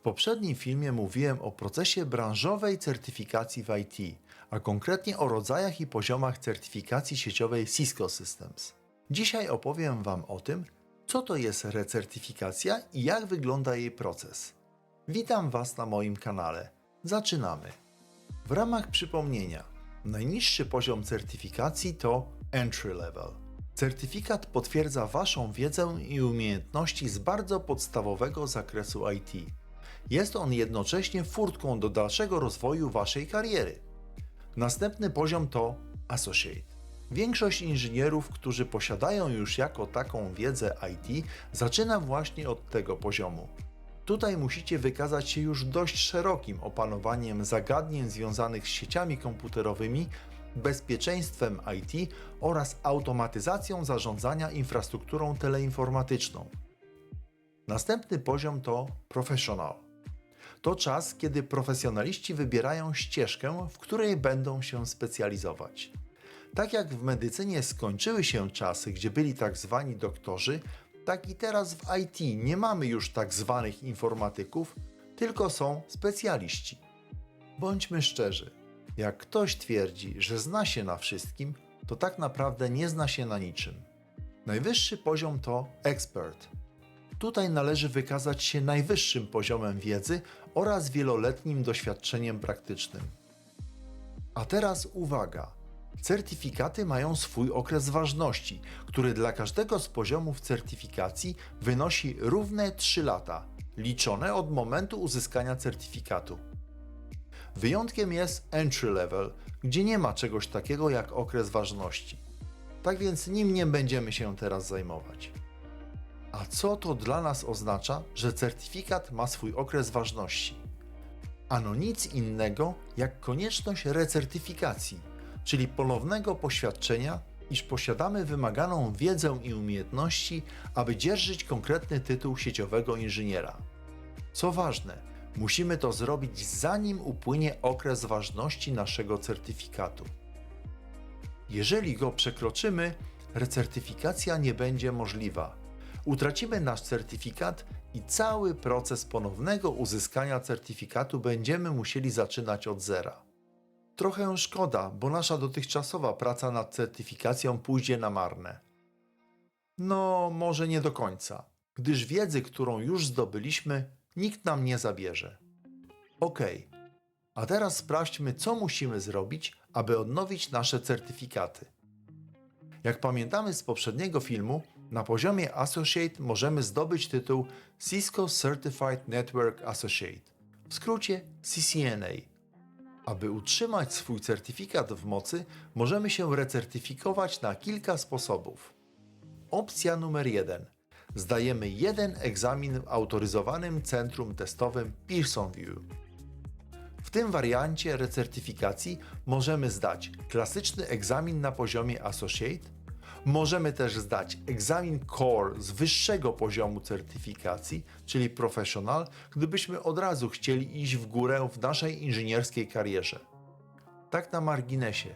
W poprzednim filmie mówiłem o procesie branżowej certyfikacji w IT, a konkretnie o rodzajach i poziomach certyfikacji sieciowej Cisco Systems. Dzisiaj opowiem Wam o tym, co to jest recertyfikacja i jak wygląda jej proces. Witam Was na moim kanale. Zaczynamy. W ramach przypomnienia, najniższy poziom certyfikacji to Entry Level. Certyfikat potwierdza Waszą wiedzę i umiejętności z bardzo podstawowego zakresu IT. Jest on jednocześnie furtką do dalszego rozwoju Waszej kariery. Następny poziom to Associate. Większość inżynierów, którzy posiadają już jako taką wiedzę IT, zaczyna właśnie od tego poziomu. Tutaj musicie wykazać się już dość szerokim opanowaniem zagadnień związanych z sieciami komputerowymi, bezpieczeństwem IT oraz automatyzacją zarządzania infrastrukturą teleinformatyczną. Następny poziom to Professional. To czas, kiedy profesjonaliści wybierają ścieżkę, w której będą się specjalizować. Tak jak w medycynie skończyły się czasy, gdzie byli tak zwani doktorzy, tak i teraz w IT nie mamy już tak zwanych informatyków, tylko są specjaliści. Bądźmy szczerzy, jak ktoś twierdzi, że zna się na wszystkim, to tak naprawdę nie zna się na niczym. Najwyższy poziom to ekspert. Tutaj należy wykazać się najwyższym poziomem wiedzy oraz wieloletnim doświadczeniem praktycznym. A teraz uwaga! Certyfikaty mają swój okres ważności, który dla każdego z poziomów certyfikacji wynosi równe 3 lata, liczone od momentu uzyskania certyfikatu. Wyjątkiem jest entry level, gdzie nie ma czegoś takiego jak okres ważności. Tak więc nim nie będziemy się teraz zajmować. A co to dla nas oznacza, że certyfikat ma swój okres ważności? Ano nic innego jak konieczność recertyfikacji, czyli ponownego poświadczenia, iż posiadamy wymaganą wiedzę i umiejętności, aby dzierżyć konkretny tytuł sieciowego inżyniera. Co ważne, musimy to zrobić zanim upłynie okres ważności naszego certyfikatu. Jeżeli go przekroczymy, recertyfikacja nie będzie możliwa. Utracimy nasz certyfikat i cały proces ponownego uzyskania certyfikatu będziemy musieli zaczynać od zera. Trochę szkoda, bo nasza dotychczasowa praca nad certyfikacją pójdzie na marne. No, może nie do końca, gdyż wiedzy, którą już zdobyliśmy, nikt nam nie zabierze. Ok, a teraz sprawdźmy, co musimy zrobić, aby odnowić nasze certyfikaty. Jak pamiętamy z poprzedniego filmu, na poziomie Associate możemy zdobyć tytuł Cisco Certified Network Associate, w skrócie CCNA. Aby utrzymać swój certyfikat w mocy, możemy się recertyfikować na kilka sposobów. Opcja numer 1. Zdajemy jeden egzamin w autoryzowanym centrum testowym Pearson View. W tym wariancie recertyfikacji możemy zdać klasyczny egzamin na poziomie Associate, możemy też zdać egzamin Core z wyższego poziomu certyfikacji, czyli Professional, gdybyśmy od razu chcieli iść w górę w naszej inżynierskiej karierze. Tak na marginesie,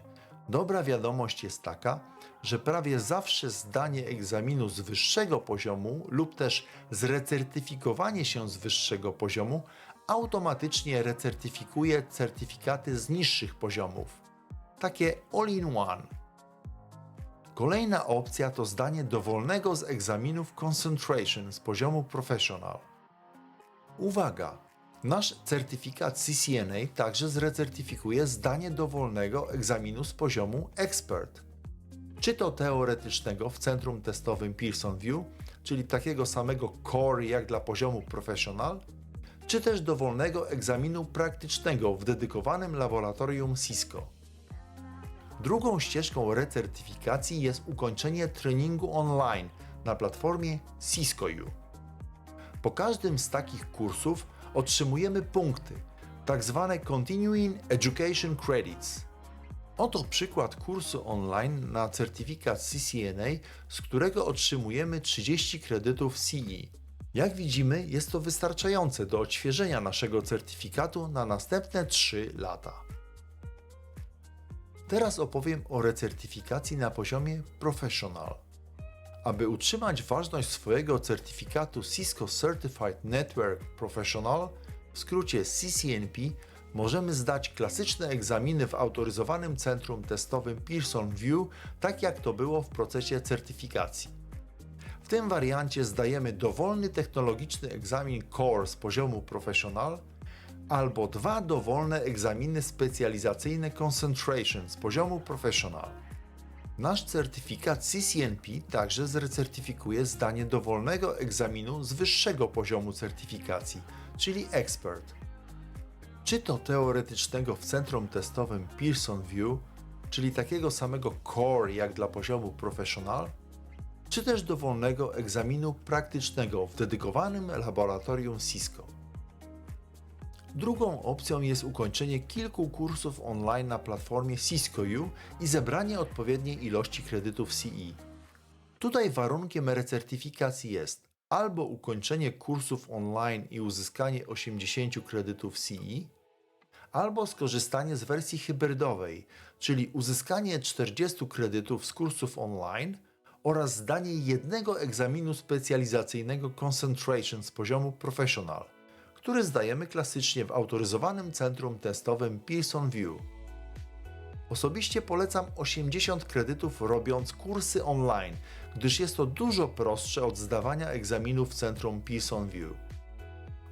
dobra wiadomość jest taka, że prawie zawsze zdanie egzaminu z wyższego poziomu lub też zrecertyfikowanie się z wyższego poziomu automatycznie recertyfikuje certyfikaty z niższych poziomów. Takie all-in-one. Kolejna opcja to zdanie dowolnego z egzaminów Concentration z poziomu Professional. Uwaga! Nasz certyfikat CCNA także zrecertyfikuje zdanie dowolnego egzaminu z poziomu Expert. Czy to teoretycznego w centrum testowym Pearson View, czyli takiego samego core jak dla poziomu Professional, czy też dowolnego egzaminu praktycznego w dedykowanym laboratorium Cisco. Drugą ścieżką recertyfikacji jest ukończenie treningu online na platformie Cisco U. Po każdym z takich kursów otrzymujemy punkty, tak zwane Continuing Education Credits. Oto przykład kursu online na certyfikat CCNA, z którego otrzymujemy 30 kredytów CE. Jak widzimy, jest to wystarczające do odświeżenia naszego certyfikatu na następne 3 lata. Teraz opowiem o recertyfikacji na poziomie Professional. Aby utrzymać ważność swojego certyfikatu Cisco Certified Network Professional, w skrócie CCNP, możemy zdać klasyczne egzaminy w autoryzowanym centrum testowym Pearson View, tak jak to było w procesie certyfikacji. W tym wariancie zdajemy dowolny technologiczny egzamin Core z poziomu Professional albo dwa dowolne egzaminy specjalizacyjne Concentration z poziomu Professional. Nasz certyfikat CCNP także zrecertyfikuje zdanie dowolnego egzaminu z wyższego poziomu certyfikacji, czyli Expert. Czy to teoretycznego w centrum testowym Pearson View, czyli takiego samego Core jak dla poziomu Professional, czy też dowolnego egzaminu praktycznego w dedykowanym laboratorium Cisco. Drugą opcją jest ukończenie kilku kursów online na platformie Cisco U i zebranie odpowiedniej ilości kredytów CE. Tutaj warunkiem recertyfikacji jest albo ukończenie kursów online i uzyskanie 80 kredytów CE, albo skorzystanie z wersji hybrydowej, czyli uzyskanie 40 kredytów z kursów online oraz zdanie jednego egzaminu specjalizacyjnego Concentration z poziomu Professional, który zdajemy klasycznie w autoryzowanym centrum testowym Pearson View. Osobiście polecam 80 kredytów robiąc kursy online, gdyż jest to dużo prostsze od zdawania egzaminów w centrum Pearson View.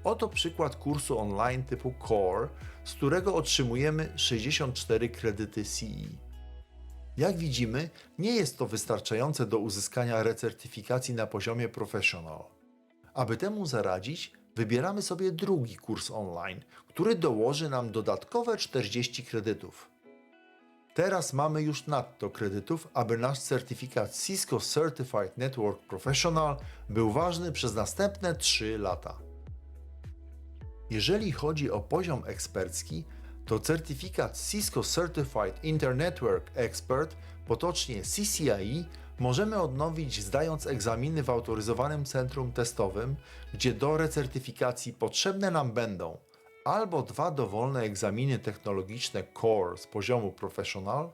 Oto przykład kursu online typu Core, z którego otrzymujemy 64 kredyty CE. Jak widzimy, nie jest to wystarczające do uzyskania recertyfikacji na poziomie Professional. Aby temu zaradzić, wybieramy sobie drugi kurs online, który dołoży nam dodatkowe 40 kredytów. Teraz mamy już nadto kredytów, aby nasz certyfikat Cisco Certified Network Professional był ważny przez następne 3 lata. Jeżeli chodzi o poziom ekspercki, to certyfikat Cisco Certified Internetwork Expert, potocznie CCIE, możemy odnowić zdając egzaminy w autoryzowanym centrum testowym, gdzie do recertyfikacji potrzebne nam będą albo dwa dowolne egzaminy technologiczne Core z poziomu Professional,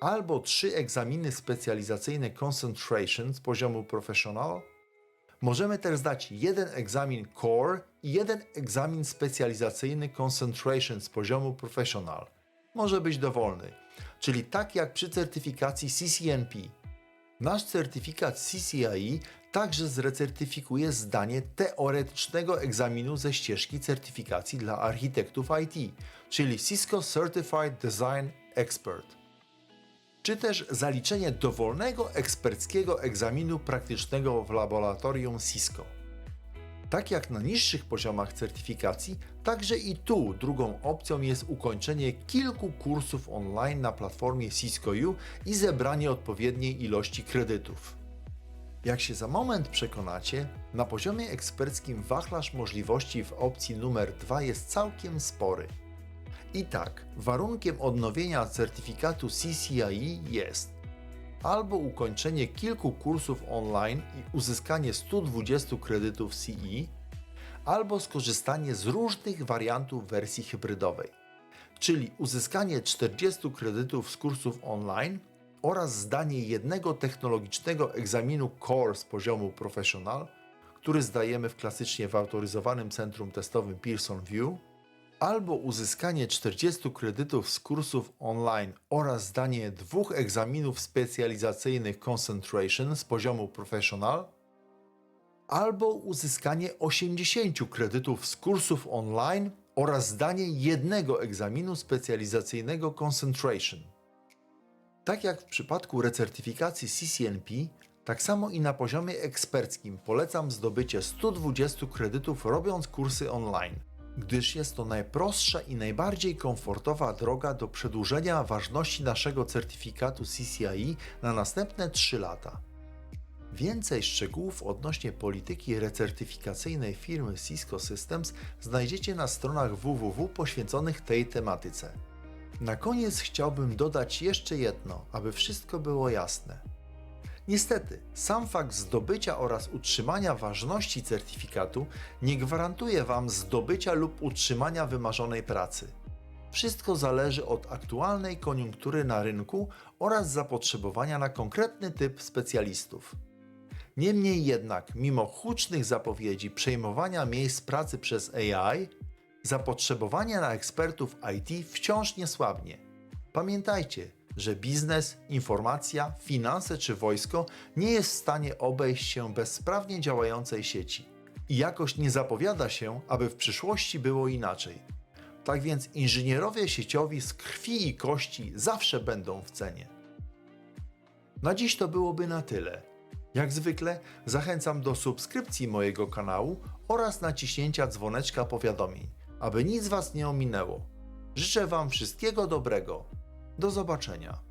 albo trzy egzaminy specjalizacyjne Concentration z poziomu Professional, Możemy też zdać jeden egzamin Core i jeden egzamin specjalizacyjny Concentration z poziomu Professional. Może być dowolny, czyli tak jak przy certyfikacji CCNP. Nasz certyfikat CCIE także zrecertyfikuje zdanie teoretycznego egzaminu ze ścieżki certyfikacji dla architektów IT, czyli Cisco Certified Design Expert czy też zaliczenie dowolnego eksperckiego egzaminu praktycznego w laboratorium Cisco. Tak jak na niższych poziomach certyfikacji, także i tu drugą opcją jest ukończenie kilku kursów online na platformie Cisco U i zebranie odpowiedniej ilości kredytów. Jak się za moment przekonacie, na poziomie eksperckim wachlarz możliwości w opcji numer 2 jest całkiem spory. I tak, warunkiem odnowienia certyfikatu CCIE jest albo ukończenie kilku kursów online i uzyskanie 120 kredytów CE, albo skorzystanie z różnych wariantów wersji hybrydowej, czyli uzyskanie 40 kredytów z kursów online oraz zdanie jednego technologicznego egzaminu Core z poziomu Professional, który zdajemy w klasycznie w autoryzowanym centrum testowym Pearson View, albo uzyskanie 40 kredytów z kursów online oraz zdanie dwóch egzaminów specjalizacyjnych Concentration z poziomu Professional, albo uzyskanie 80 kredytów z kursów online oraz zdanie jednego egzaminu specjalizacyjnego Concentration. Tak jak w przypadku recertyfikacji CCNP, tak samo i na poziomie eksperckim polecam zdobycie 120 kredytów robiąc kursy online gdyż jest to najprostsza i najbardziej komfortowa droga do przedłużenia ważności naszego certyfikatu CCIE na następne 3 lata. Więcej szczegółów odnośnie polityki recertyfikacyjnej firmy Cisco Systems znajdziecie na stronach www poświęconych tej tematyce. Na koniec chciałbym dodać jeszcze jedno, aby wszystko było jasne. Niestety, sam fakt zdobycia oraz utrzymania ważności certyfikatu nie gwarantuje Wam zdobycia lub utrzymania wymarzonej pracy. Wszystko zależy od aktualnej koniunktury na rynku oraz zapotrzebowania na konkretny typ specjalistów. Niemniej jednak, mimo hucznych zapowiedzi przejmowania miejsc pracy przez AI, zapotrzebowanie na ekspertów IT wciąż nie słabnie. Pamiętajcie, że biznes, informacja, finanse czy wojsko nie jest w stanie obejść się bez sprawnie działającej sieci. I jakoś nie zapowiada się, aby w przyszłości było inaczej. Tak więc inżynierowie sieciowi z krwi i kości zawsze będą w cenie. Na dziś to byłoby na tyle. Jak zwykle zachęcam do subskrypcji mojego kanału oraz naciśnięcia dzwoneczka powiadomień, aby nic Was nie ominęło. Życzę Wam wszystkiego dobrego. Do zobaczenia.